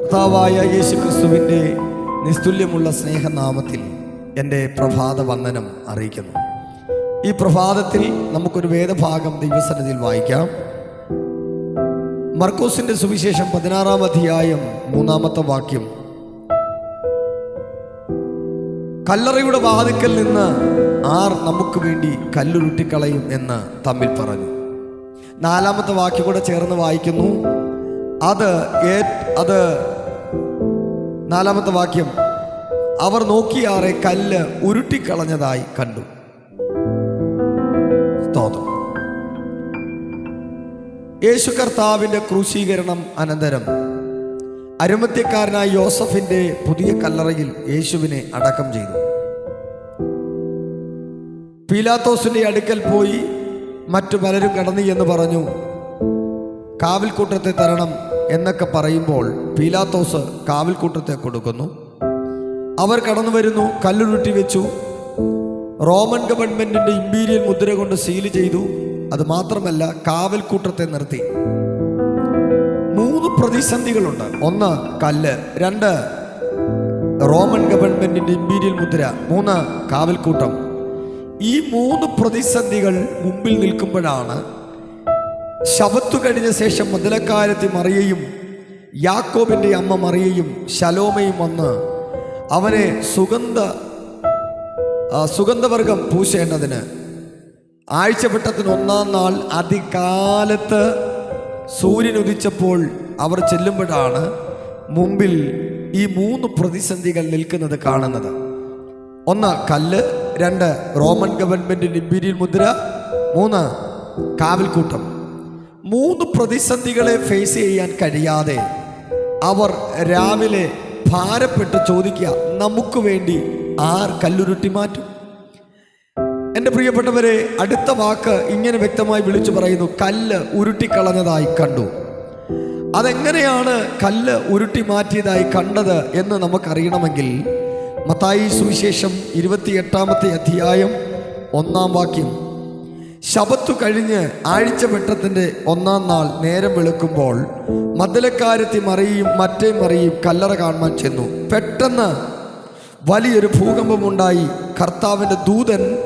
കർത്താവായ യേശു ക്രിസ്തുവിന്റെ നിസ്തുല്യമുള്ള സ്നേഹനാമത്തിൽ എന്റെ പ്രഭാത വന്ദനം അറിയിക്കുന്നു. ഈ പ്രഭാതത്തിൽ നമുക്കൊരു വേദഭാഗം ദൈവസന്നിധിയിൽ വായിക്കാം. മർക്കോസിന്റെ സുവിശേഷം പതിനാറാം അധ്യായം മൂന്നാമത്തെ വാക്യം. കല്ലറയുടെ വാതിക്കൽ നിന്ന് ആർ നമുക്ക് വേണ്ടി കല്ലുരുട്ടിക്കളയും എന്ന് തമ്മിൽ പറഞ്ഞു. നാലാമത്തെ വാക്യം കൂടെ ചേർന്ന് വായിക്കുന്നു. അത് അത് നാലാമത്തെ വാക്യം. അവർ നോക്കിയാറെ കല്ല് ഉരുട്ടിക്കളഞ്ഞതായി കണ്ടു. സ്തോത്രം. യേശു കർത്താവിന്റെ ക്രൂശീകരണം അനന്തരം. അരുമത്യക്കാരനായ യോസഫിന്റെ പുതിയ കല്ലറയിൽ യേശുവിനെ അടക്കം ചെയ്തു. പീലാത്തോസിന്റെ അടുക്കൽ പോയി മറ്റു പലരും കടന്നു എന്ന് പറഞ്ഞു. കാവിൽക്കൂട്ടത്തെ തരണം എന്നൊക്കെ പറയുമ്പോൾ പീലാത്തോസ് കാവിൽക്കൂട്ടത്തെ കൊടുക്കുന്നു. അവർ കടന്നു വരുന്നു കല്ലുരുട്ടി വെച്ചു. റോമൻ ഗവൺമെന്റിന്റെ ഇമ്പീരിയൽ മുദ്ര കൊണ്ട് സീൽ ചെയ്തു. അത് മാത്രമല്ല കാവൽക്കൂട്ടത്തെ നിർത്തി. മൂന്ന് പ്രതിസന്ധികളുണ്ട്. ഒന്ന് കല്ല്. രണ്ട് റോമൻ ഗവൺമെന്റിന്റെ ഇമ്പീരിയൽ മുദ്ര. മൂന്ന് കാവൽക്കൂട്ടം. ഈ മൂന്ന് പ്രതിസന്ധികൾ മുമ്പിൽ നിൽക്കുമ്പോഴാണ് ശവത്തു കഴിഞ്ഞ ശേഷം മുതലക്കാരത്തി മറിയയും യാക്കോബിന്റെ അമ്മ മറിയയും ശലോമയും വന്ന് അവനെ സുഗന്ധ സുഗന്ധവർഗം പൂശേണ്ടതിന് ആഴ്ചവട്ടത്തിന് ഒന്നാം നാൾ അതികാലത്ത് സൂര്യൻ ഉദിച്ചപ്പോൾ അവർ ചെല്ലുമ്പോഴാണ് മുമ്പിൽ ഈ മൂന്ന് പ്രതിസന്ധികൾ നിൽക്കുന്നത് കാണുന്നത്. ഒന്ന് കല്ല് രണ്ട് റോമൻ ഗവൺമെന്റിന്റെ ഇമ്പീരിയൽ മുദ്ര. മൂന്ന് കാവൽക്കൂട്ടം. മൂന്ന് പ്രതിസന്ധികളെ ഫേസ് ചെയ്യാൻ കഴിയാതെ അവർ രാവിലെ ഭാരപ്പെട്ട് ചോദിക്കുക നമുക്ക് വേണ്ടി ആർ കല്ലുരുട്ടി മാറ്റും? എന്റെ പ്രിയപ്പെട്ടവരെ അടുത്ത വാക്ക് ഇങ്ങനെ വ്യക്തമായി വിളിച്ചു പറയുന്നു കല്ല് ഉരുട്ടിക്കളഞ്ഞതായി കണ്ടു. അതെങ്ങനെയാണ് കല്ല് ഉരുട്ടി മാറ്റിയതായി കണ്ടത് എന്ന് നമുക്കറിയണമെങ്കിൽ മത്തായി സുവിശേഷം ഇരുപത്തിയെട്ടാമത്തെ അധ്യായം ഒന്നാം വാക്യം. ശബത്തു കഴിഞ്ഞ് ആഴ്ച വെട്ടത്തിന്റെ ഒന്നാം നാൾ നേരം വെളുക്കുമ്പോൾ മദ്ദലക്കാരത്തി മറിയും മറ്റേ മറിയും കല്ലറ കാണുവാൻ ചെന്നു. പെട്ടെന്ന് വലിയൊരു ഭൂകമ്പമുണ്ടായി. കർത്താവിന്റെ ദൂതൻ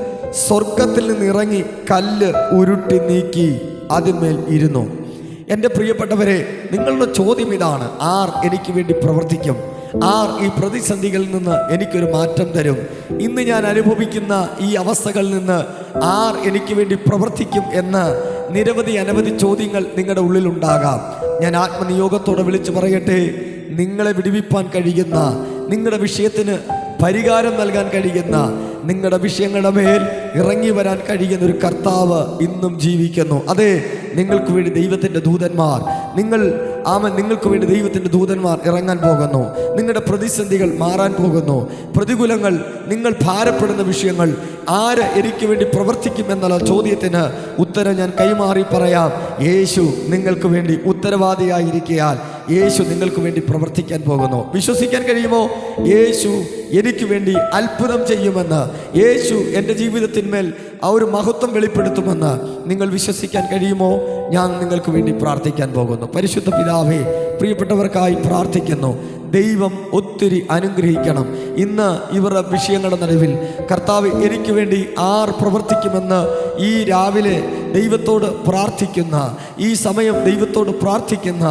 സ്വർഗത്തിൽ നിന്നിറങ്ങി കല്ല് ഉരുട്ടി നീക്കി അതിന്മേൽ ഇരുന്നു. എന്റെ പ്രിയപ്പെട്ടവരെ നിങ്ങളുടെ ചോദ്യം ഇതാണ്. ആർ എനിക്ക് വേണ്ടി പ്രവർത്തിക്കും? ആർ ഈ പ്രതിസന്ധികളിൽ നിന്ന് എനിക്കൊരു മാറ്റം തരും. ഇന്ന് ഞാൻ അനുഭവിക്കുന്ന ഈ അവസ്ഥകളിൽ നിന്ന് ആർ എനിക്ക് വേണ്ടി പ്രവർത്തിക്കും എന്ന് നിരവധി അനവധി ചോദ്യങ്ങൾ നിങ്ങളുടെ ഉള്ളിലുണ്ടാകാം. ഞാൻ ആത്മനിയോഗത്തോടെ വിളിച്ചു പറയട്ടെ നിങ്ങളെ വിടുവിപ്പാൻ കഴിയുന്ന നിങ്ങളുടെ വിഷയത്തിന് പരിഹാരം നൽകാൻ കഴിയുന്ന നിങ്ങളുടെ വിഷയങ്ങളുടെ മേൽ ഇറങ്ങി വരാൻ കഴിയുന്ന ഒരു കർത്താവ് ഇന്നും ജീവിക്കുന്നു. അതെ നിങ്ങൾക്ക് വേണ്ടി ദൈവത്തിന്റെ ദൂതന്മാർ നിങ്ങൾ ആമൻ നിങ്ങൾക്ക് വേണ്ടി ദൈവത്തിന്റെ ദൂതന്മാർ ഇറങ്ങാൻ പോകുന്നു. നിങ്ങളുടെ പ്രതിസന്ധികൾ മാറാൻ പോകുന്നു. പ്രതികൂലങ്ങൾ നിങ്ങൾ ഭാരപ്പെടുന്ന വിഷയങ്ങൾ ആര് എനിക്ക് വേണ്ടി പ്രവർത്തിക്കും എന്നുള്ള ചോദ്യത്തിന് ഉത്തരം ഞാൻ കൈമാറി പറയാം. യേശു നിങ്ങൾക്ക് വേണ്ടി ഉത്തരവാദിയായിരിക്കയാൽ യേശു നിങ്ങൾക്ക് വേണ്ടി പ്രവർത്തിക്കാൻ പോകുന്നു. വിശ്വസിക്കാൻ കഴിയുമോ? യേശു എനിക്ക് വേണ്ടി അത്ഭുതം ചെയ്യുമെന്ന് യേശു എന്റെ ജീവിതത്തിന്മേൽ ആ ഒരു മഹത്വം വെളിപ്പെടുത്തുമെന്ന് നിങ്ങൾ വിശ്വസിക്കാൻ കഴിയുമോ? ഞാൻ നിങ്ങൾക്ക് വേണ്ടി പ്രാർത്ഥിക്കാൻ പോകുന്നു. പരിശുദ്ധ പിതാവേ പ്രിയപ്പെട്ടവർക്കായി പ്രാർത്ഥിക്കുന്നു. ദൈവം ഒത്തിരി അനുഗ്രഹിക്കണം. ഇന്ന് ഇവരുടെ വിഷയങ്ങളുടെ നടുവിൽ കർത്താവ് എനിക്ക് വേണ്ടി ആർ പ്രവർത്തിക്കുമെന്ന് ഈ രാവിലെ ദൈവത്തോട് പ്രാർത്ഥിക്കുന്ന ഈ സമയം ദൈവത്തോട് പ്രാർത്ഥിക്കുന്ന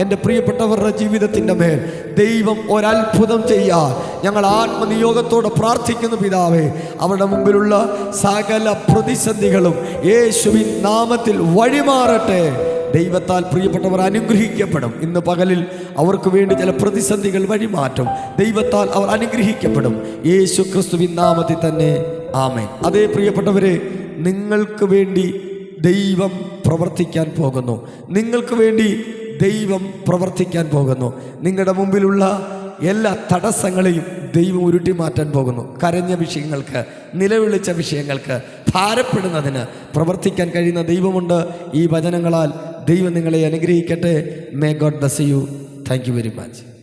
എന്റെ പ്രിയപ്പെട്ടവരുടെ ജീവിതത്തിന്റെ മേൽ ദൈവം ഒരത്ഭുതം ചെയ്യാൻ ഞങ്ങൾ ആത്മനിയോഗത്തോടെ പ്രാർത്ഥിക്കുന്നു പിതാവേ. അവരുടെ മുമ്പിലുള്ള സകല പ്രതിസന്ധികളും യേശുവിൻ നാമത്തിൽ വഴിമാറട്ടെ. ദൈവത്താൽ പ്രിയപ്പെട്ടവർ അനുഗ്രഹിക്കപ്പെടും. ഇന്ന് പകലിൽ അവർക്ക് വേണ്ടി ചില പ്രതിസന്ധികൾ വഴിമാറ്റും. ദൈവത്താൽ അവർ അനുഗ്രഹിക്കപ്പെടും. യേശു ക്രിസ്തുവിൻ നാമത്തിൽ തന്നെ. ആമേൻ. അതേ പ്രിയപ്പെട്ടവരെ നിങ്ങൾക്ക് വേണ്ടി ദൈവം പ്രവർത്തിക്കാൻ പോകുന്നു. നിങ്ങൾക്ക് വേണ്ടി ദൈവം പ്രവർത്തിക്കാൻ പോകുന്നു. നിങ്ങളുടെ മുമ്പിലുള്ള എല്ലാ തടസ്സങ്ങളെയും ദൈവം ഉരുട്ടി മാറ്റാൻ പോകുന്നു. കരഞ്ഞ വിഷയങ്ങൾക്ക് നിലവിളിച്ച വിഷയങ്ങൾക്ക് ഭാരപ്പെടുന്നതിന് പ്രവർത്തിക്കാൻ കഴിയുന്ന ദൈവമുണ്ട്. ഈ വചനങ്ങളാൽ ദൈവം നിങ്ങളെ അനുഗ്രഹിക്കട്ടെ. May God bless you thank you very much